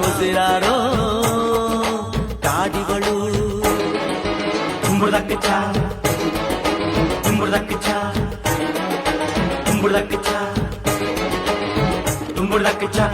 ಉಸಿರಾಡೋ ಕಾಡಿವಳು ಕುಂಬಳದಕ್ಕೆ ಚಾ ಕುಂಬಳದಕ್ಕೆ ಚಾ ಕುಂಬಳದಕ್ಕೆ ಚಾ ಕುಂಬಳದಕ್ಕೆ ಚಾ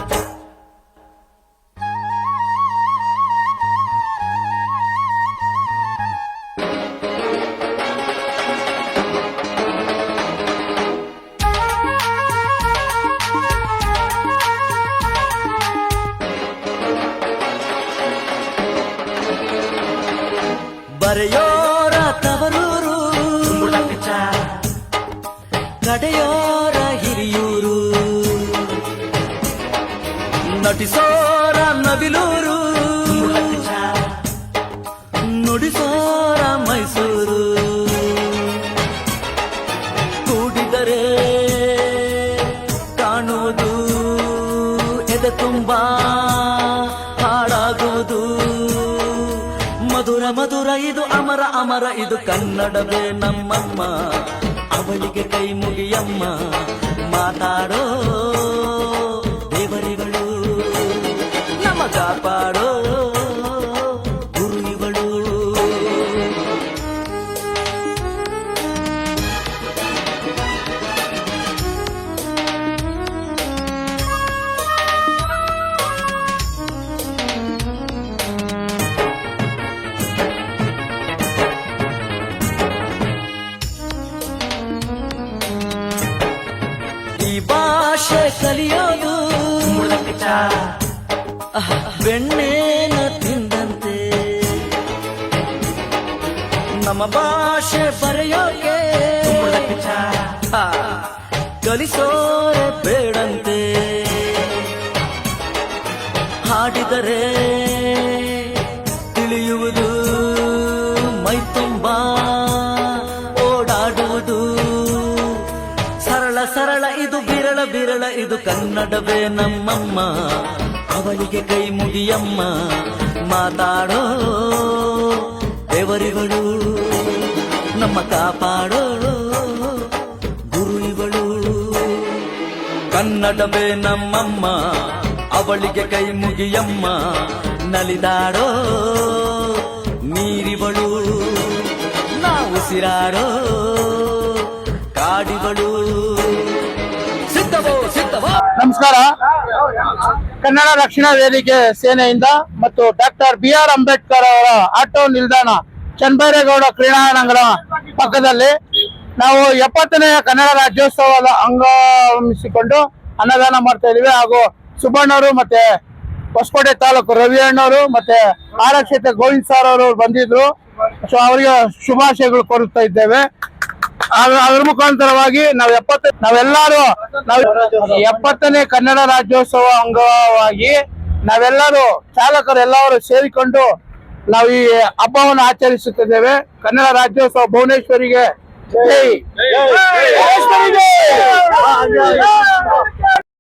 ಬರೆಯೋರ ತವರೂರು ಕುಂಬಳದಕ್ಕೆ ಚಾ ಕಡೆಯೋರ ಹಿರಿಯೂರು ನಟಿಸೋರ ನವಿಲೂರು ಕುಂಬಳದಕ್ಕೆ ಚಾ ನುಡಿಸೋರ ಮೈಸೂರು ಕೂಡಿದರೆ ಕಾಣುವುದು ಎದೆ ತುಂಬ ಮಧುರ ಮಧುರ ಇದು ಅಮರ ಅಮರ ಇದು ಕನ್ನಡವೇ ನಮ್ಮಮ್ಮ ಅವಳಿಗೆ ಕೈ ಮುಗಿಯಮ್ಮ ಮಾತಾಡೋ ಭಾಷೆ ಕಲಿಯೋದು. ಬೆಣ್ಣೆನ ತಿಂದಂತೆ. ನಮ್ಮ ಭಾಷೆ ಬರೆಯೋಕೆ. ಕಲಿಸೋರೆ ಬೇಡಂತೆ. ಹಾಡಿದರೆ ತಿಳಿಯುವುದು ಮೈ ತುಂಬ. ಇದು ಬಿರಳ ಬಿರಳ ಇದು ಕನ್ನಡವೇ ನಮ್ಮಮ್ಮ ಅವಳಿಗೆ ಕೈ ಮುಗಿಯಮ್ಮ ಮಾತಾಡೋ ದೇವರಿಗಳು ನಮ್ಮ ಕಾಪಾಡೋ ಗುರು ಇವಳು ಕನ್ನಡವೇ ನಮ್ಮಮ್ಮ ಅವಳಿಗೆ ಕೈ ಮುಗಿಯಮ್ಮ ನಲಿದಾಡೋ ನೀರಿವಳು ನಾವು ಉಸಿರಾಡೋ ಕಾಡಿವಳು ಸಿದ್ಧವೋ ಸಿದ್ಧವೋ ನಮಸ್ಕಾರ. ಕನ್ನಡ ರಕ್ಷಣಾ ವೇದಿಕೆ ಸೇನೆಯಿಂದ ಮತ್ತು ಡಾಕ್ಟರ್ ಬಿ ಆರ್ ಅಂಬೇಡ್ಕರ್ ಅವರ ಆಟೋ ನಿಲ್ದಾಣ ಚನ್ನಬೈರೇಗೌಡ ಕ್ರೀಡಾಂಗಣ ಪಕ್ಕದಲ್ಲಿ ನಾವು ಎಪ್ಪತ್ತನೆಯ ಕನ್ನಡ ರಾಜ್ಯೋತ್ಸವದ ಅಂಗಮಿಸಿಕೊಂಡು ಅನ್ನದಾನ ಮಾಡ್ತಾ ಇದೀವಿ ಹಾಗೂ ಸುಬ್ಬಣ್ಣವರು ಮತ್ತೆ ಹೊಸಕೋಟೆ ತಾಲೂಕು ರವಿ ಅಣ್ಣವರು ಮತ್ತೆ ಆರಕ್ಷಿತ ಗೋವಿಂದ್ ಸರ್ ಅವರು ಬಂದಿದ್ರು. ಸೊ ಅವರಿಗೆ ಶುಭಾಶಯಗಳು ಕೋರುತ್ತಾ ಇದ್ದೇವೆ. ಅದ್ರ ಮುಖಾಂತರವಾಗಿ ನಾವ್ ಎಪ್ಪತ್ತ ನಾವೆಲ್ಲರೂ ನಾವ್ ಎಪ್ಪತ್ತನೇ ಕನ್ನಡ ರಾಜ್ಯೋತ್ಸವ ಅಂಗವಾಗಿ ನಾವೆಲ್ಲರೂ ಚಾಲಕರು ಎಲ್ಲರೂ ಸೇರಿಕೊಂಡು ನಾವು ಈ ಹಬ್ಬವನ್ನು ಆಚರಿಸುತ್ತಿದ್ದೇವೆ ಕನ್ನಡ ರಾಜ್ಯೋತ್ಸವ ಭುವನೇಶ್ವರಿಗೆ!